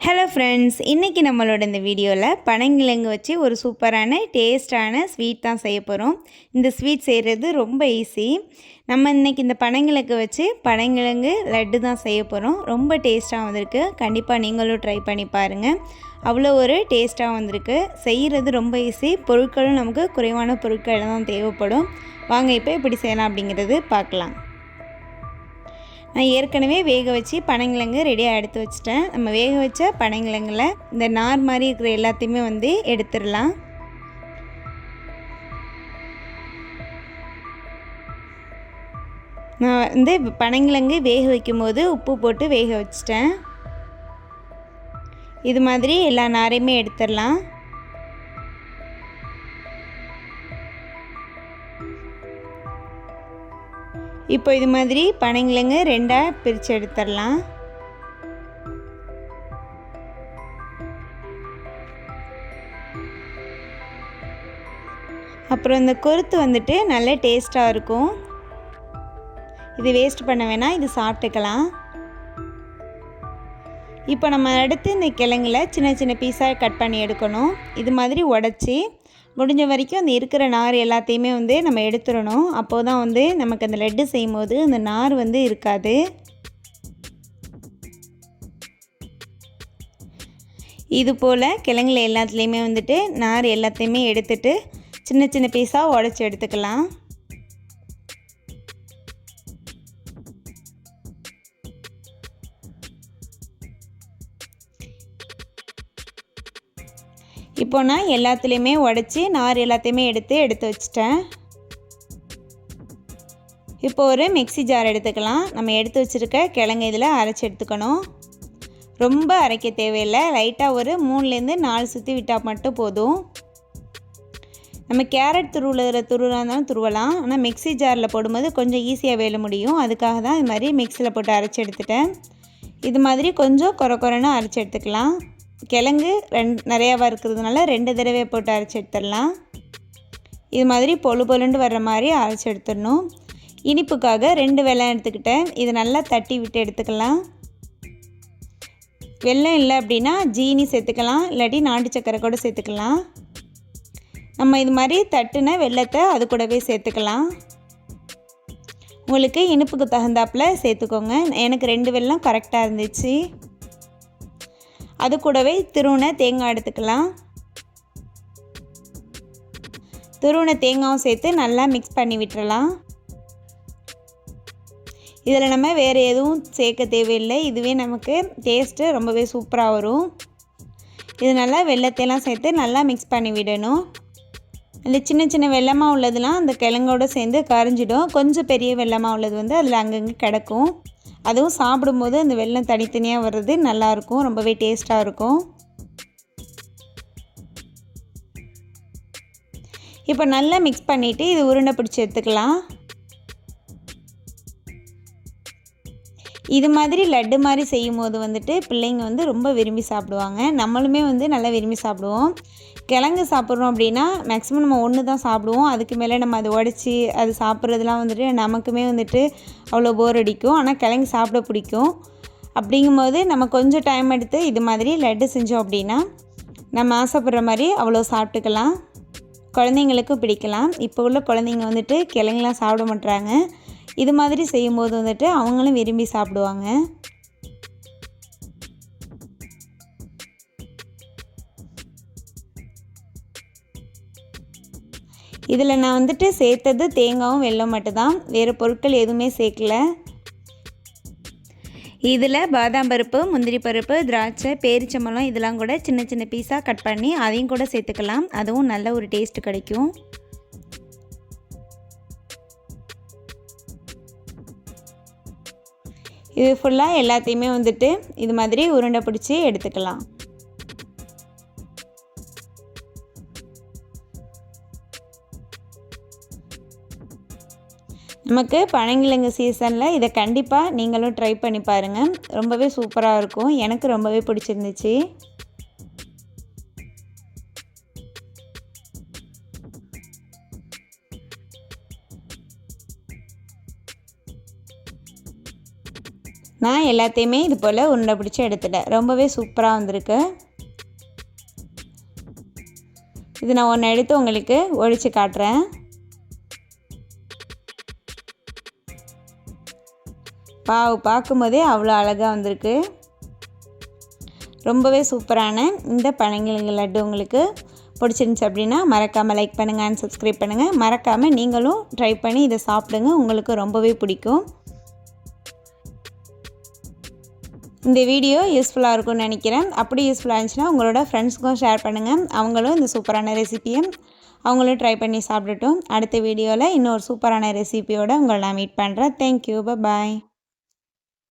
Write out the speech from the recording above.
Hello friends இன்றைக்கி நம்மளோட இந்த வீடியோவில் பனங்கிழங்கு வச்சு ஒரு சூப்பரான டேஸ்டான ஸ்வீட் தான் செய்ய போகிறோம் இந்த ஸ்வீட் செய்கிறது ரொம்ப ஈஸி நம்ம இன்றைக்கி இந்த பனங்கிழங்கு வச்சு பனங்கிழங்கு லட்டு தான் செய்ய போகிறோம் ரொம்ப டேஸ்ட்டாக வந்திருக்கு. கண்டிப்பாக நீங்களும் ட்ரை பண்ணி பாருங்கள் அவ்வளோ ஒரு டேஸ்ட்டாக வந்திருக்கு. செய்கிறது ரொம்ப ஈஸி பொருட்களும் நமக்கு குறைவான பொருட்கள் தான் தேவைப்படும். வாங்க இப்போ எப்படி செய்யலாம் அப்படிங்கிறது பார்க்கலாம். நான் ஏற்கனவே வேக வச்சு பனங்கிழங்கு ரெடியாக எடுத்து வச்சிட்டேன். நம்ம வேக வச்ச பனங்கிழங்குல இந்த நார் மாதிரி இருக்கிற எல்லாத்தையுமே வந்து எடுத்துடலாம். நான் வந்து பனங்கிழங்கு வேக வைக்கும்போது உப்பு போட்டு வேக வச்சிட்டேன். இது மாதிரி எல்லா நாரையுமே எடுத்துடலாம். இப்போ இது மாதிரி பனங்கிழங்கு ரெண்டாக பிரித்து எடுத்துடலாம். அப்புறம் இந்த கொருத்து வந்துட்டு நல்ல டேஸ்ட்டாக இருக்கும். இது வேஸ்ட் பண்ண வேணாம் இது சாப்பிட்டுக்கலாம். இப்போ நம்ம அடுத்து இந்த கிழங்குல சின்ன சின்ன பீஸாக கட் பண்ணி எடுக்கணும். இது மாதிரி உடச்சி முடிஞ்ச வரைக்கும் அந்த இருக்கிற நார் எல்லாத்தையுமே வந்து நம்ம எடுத்துடணும். அப்போது தான் வந்து நமக்கு அந்த லட்டு செய்யும் போது அந்த நார் வந்து இருக்காது. இது போல் கிழங்குல எல்லாத்துலேயுமே வந்துட்டு நார் எல்லாத்தையுமே எடுத்துட்டு சின்ன சின்ன பீஸாக உடச்சி எடுத்துக்கலாம். இப்போ நான் எல்லாத்துலேயுமே உடச்சி நார் எல்லாத்தையுமே எடுத்து எடுத்து வச்சிட்டேன். இப்போ ஒரு மிக்சி ஜார் எடுத்துக்கலாம். நம்ம எடுத்து வச்சுருக்க கிழங்கு இதில் அரைச்சி எடுத்துக்கணும். ரொம்ப அரைக்க தேவையில்லை. லைட்டாக ஒரு மூணுலேருந்து நாலு சுற்றி விட்டால் மட்டும் போதும். நம்ம கேரட் துருவுல துருவலாக இருந்தாலும் துருவலாம். ஆனால் மிக்சி ஜாரில் போடும்போது கொஞ்சம் ஈஸியாக வேலை முடியும். அதுக்காக தான் இது மாதிரி மிக்சியில் போட்டு அரைச்சி எடுத்துட்டேன். இது மாதிரி கொஞ்சம் குறை குறைன்னு அரைச்சி எடுத்துக்கலாம். கிழங்கு ரெண்டு நிறையாவாக இருக்கிறதுனால ரெண்டு தடவை போட்டு அரைச்சி எடுத்துடலாம். இது மாதிரி பொழு பொழுண்டு வர்ற மாதிரி அரைச்சி எடுத்துடணும். இனிப்புக்காக ரெண்டு வெள்ளம் எடுத்துக்கிட்டேன். இது நல்லா தட்டி விட்டு எடுத்துக்கலாம். வெள்ளம் இல்லை அப்படின்னா ஜீனி சேர்த்துக்கலாம். இல்லாட்டி நாட்டு சக்கரை கூட சேர்த்துக்கலாம். நம்ம இது மாதிரி தட்டுன வெள்ளத்தை அது கூடவே சேர்த்துக்கலாம். உங்களுக்கு இனிப்புக்கு தகுந்தாப்பில் சேர்த்துக்கோங்க. எனக்கு ரெண்டு வெள்ளம் கரெக்டாக இருந்துச்சு. அது கூடவே திருவுண தேங்காய் எடுத்துக்கலாம். திருவுண தேங்காயும் சேர்த்து நல்லா மிக்ஸ் பண்ணி விட்டுறலாம். இதில் நம்ம வேறு எதுவும் சேர்க்க தேவையில்லை. இதுவே நமக்கு டேஸ்ட்டு ரொம்பவே சூப்பராக வரும். இது நல்லா வெள்ளத்தையெல்லாம் சேர்த்து நல்லா மிக்ஸ் பண்ணி விடணும். இந்த சின்ன சின்ன வெள்ளமாக உள்ளதுலாம் அந்த கிழங்கோடு சேர்ந்து கரைஞ்சிடும். கொஞ்சம் பெரிய வெள்ளமாக உள்ளது வந்து அதில் அங்கங்கே கிடக்கும். அதுவும் சாப்பிடும்போது அந்த வெள்ளம் தனித்தனியாக வர்றது நல்லாயிருக்கும் ரொம்பவே டேஸ்ட்டாக இருக்கும். இப்போ நல்லா மிக்ஸ் பண்ணிவிட்டு இது உருண்டை பிடிச்சி எடுத்துக்கலாம். இது மாதிரி லட்டு மாதிரி செய்யும் போது வந்துட்டு பிள்ளைங்க வந்து ரொம்ப விரும்பி சாப்பிடுவாங்க. நம்மளுமே வந்து நல்லா விரும்பி சாப்பிடுவோம். கிழங்கு சாப்பிட்றோம் அப்படின்னா மேக்ஸிமம் நம்ம ஒன்று தான் சாப்பிடுவோம். அதுக்கு மேலே நம்ம அதை உடச்சி அது சாப்பிட்றதுலாம் வந்துட்டு நமக்குமே வந்துட்டு அவ்வளோ போர் அடிக்கும். ஆனால் கிழங்கு சாப்பிட பிடிக்கும். அப்படிங்கும்போது நம்ம கொஞ்சம் டைம் எடுத்து இது மாதிரி லட்டு செஞ்சோம் அப்படின்னா நம்ம ஆசைப்படுற மாதிரி அவ்வளோ சாப்பிட்டுக்கலாம். குழந்தைங்களுக்கும் பிடிக்கலாம். இப்போ உள்ள குழந்தைங்க வந்துட்டு கிழங்குலாம் சாப்பிட மாட்டுறாங்க இது மாதிரி செய்யும்போது வந்துட்டு அவங்களும் விரும்பி சாப்பிடுவாங்க. இதில் நான் வந்துட்டு சேர்த்தது தேங்காயும் வெள்ளம் மட்டும்தான். வேறு பொருட்கள் எதுவுமே சேர்க்கல. இதில் பாதாம் பருப்பு முந்திரி பருப்பு திராட்சை பேரிச்சம்பழம் இதெல்லாம் கூட சின்ன சின்ன பீஸாக கட் பண்ணி அதையும் கூட சேர்த்துக்கலாம். அதுவும் நல்ல ஒரு டேஸ்ட் கிடைக்கும். இது ஃபுல்லாக எல்லாத்தையுமே வந்துட்டு இது மாதிரி உருண்டை பிடிச்சி எடுத்துக்கலாம். நமக்கு பனங்கிழங்கு சீசனில் இதை கண்டிப்பாக நீங்களும் ட்ரை பண்ணி பாருங்கள் ரொம்பவே சூப்பராக இருக்கும். எனக்கு ரொம்பவே பிடிச்சிருந்துச்சு. நான் எல்லாத்தையுமே இது போல் உருண்டை பிடிச்சி எடுத்துட்டேன். ரொம்பவே சூப்பராக வந்திருக்கு. இது நான் ஒன்று எடுத்து உங்களுக்கு ஒழித்து காட்டுறேன். பாவு பார்க்கும்போதே அவ்வளோ அழகாக வந்திருக்கு. ரொம்பவே சூப்பரான இந்த பனங்கிழங்கு லட்டு உங்களுக்கு பிடிச்சிருந்துச்சி அப்படின்னா மறக்காமல் லைக் பண்ணுங்கள் அண்ட் சப்ஸ்கிரைப் பண்ணுங்கள் மறக்காமல் நீங்களும் ட்ரை பண்ணி இதை சாப்பிடுங்க. உங்களுக்கு ரொம்பவே பிடிக்கும். இந்த வீடியோ யூஸ்ஃபுல்லாக இருக்கும்னு நினைக்கிறேன். அப்படி யூஸ்ஃபுல்லாக இருந்துச்சுன்னா உங்களோட ஃப்ரெண்ட்ஸுக்கும் ஷேர் பண்ணுங்கள் அவங்களும் இந்த சூப்பரான ரெசிப்பியை அவங்களும் ட்ரை பண்ணி சாப்பிட்டுட்டும் அடுத்த வீடியோவில் இன்னொரு சூப்பரான ரெசிபியோடு உங்களை நான் மீட் பண்ணுறேன் தேங்க்யூ பாய்